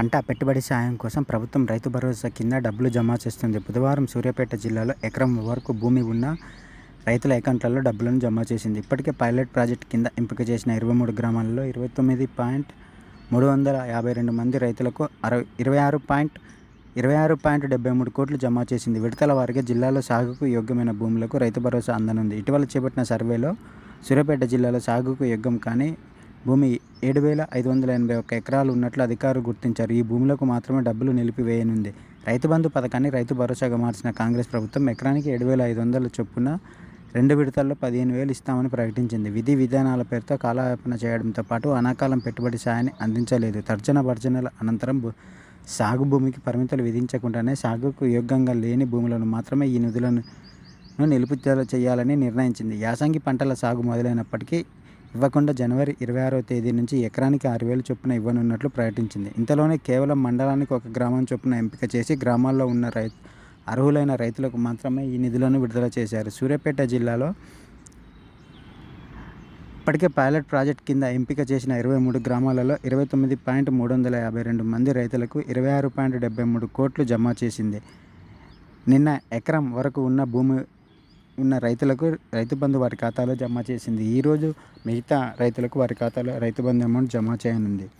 పంట పెట్టుబడి సాయం కోసం ప్రభుత్వం రైతు భరోసా కింద డబ్బులు జమ చేస్తుంది. బుధవారం సూర్యాపేట జిల్లాలో ఎకరం వరకు భూమి ఉన్న రైతుల అకౌంట్లలో డబ్బులను జమ చేసింది. ఇప్పటికే పైలట్ ప్రాజెక్ట్ కింద ఎంపిక చేసిన ఇరవై మూడు గ్రామాలలో ఇరవై తొమ్మిది పాయింట్ మూడు వందల యాభై రెండు మంది రైతులకు అరవై ఇరవై ఆరు పాయింట్ ఇరవై ఆరు పాయింట్ డెబ్బై మూడు కోట్లు జమ చేసింది. విడతల వారిగా జిల్లాలో సాగుకు యోగ్యమైన భూములకు రైతు భరోసా అందనుంది. ఇటీవల చేపట్టిన సర్వేలో సూర్యాపేట జిల్లాలో సాగుకు యోగ్యం కానీ భూమి ఏడు వేల ఐదు వందల ఎనభై ఒక్క ఎకరాలు ఉన్నట్లు అధికారులు గుర్తించారు. ఈ భూములకు మాత్రమే డబ్బులు నిలిపివేయనుంది. రైతు బంధు పథకాన్ని రైతు భరోసాగా మార్చిన కాంగ్రెస్ ప్రభుత్వం ఎకరానికి ఏడు వేల ఐదు వందల చొప్పున రెండు విడతల్లో పదిహేను వేలు ఇస్తామని ప్రకటించింది. విధి విధానాల పేరుతో కాలయాపన చేయడంతో పాటు అనాకాలం పెట్టుబడి సాయాన్ని అందించలేదు. తర్జన భర్జనల అనంతరం భూ- సాగు భూమికి పరిమితులు విధించకుండానే సాగుకు యోగ్యంగా లేని భూములను మాత్రమే ఈ నిధులను నిలుపుదల చేయాలని నిర్ణయించింది. యాసంగి పంటల సాగు మొదలైనప్పటికీ ఇవ్వకుండా జనవరి ఇరవై ఆరో తేదీ నుంచి ఎకరానికి ఆరు వేలు చొప్పున ఇవ్వనున్నట్లు ప్రకటించింది. ఇంతలోనే కేవలం మండలానికి ఒక గ్రామం చొప్పున ఎంపిక చేసి గ్రామాల్లో ఉన్న రైతు అర్హులైన రైతులకు మాత్రమే ఈ నిధులను విడుదల చేశారు. సూర్యాపేట జిల్లాలో ఇప్పటికే పైలట్ ప్రాజెక్ట్ కింద ఎంపిక చేసిన ఇరవై మూడు గ్రామాలలో ఇరవై తొమ్మిది పాయింట్ మూడు వందల యాభై రెండు మంది రైతులకు ఇరవై ఆరు పాయింట్ డెబ్బై మూడు కోట్లు జమ చేసింది. నిన్న ఎకరం వరకు ఉన్న భూమి ఉన్న రైతులకు రైతు బంధు వారి ఖాతాలో జమ చేసింది. ఈరోజు మిగతా రైతులకు వారి ఖాతాలో రైతు బంధు అమౌంట్ జమ చేయనుంది.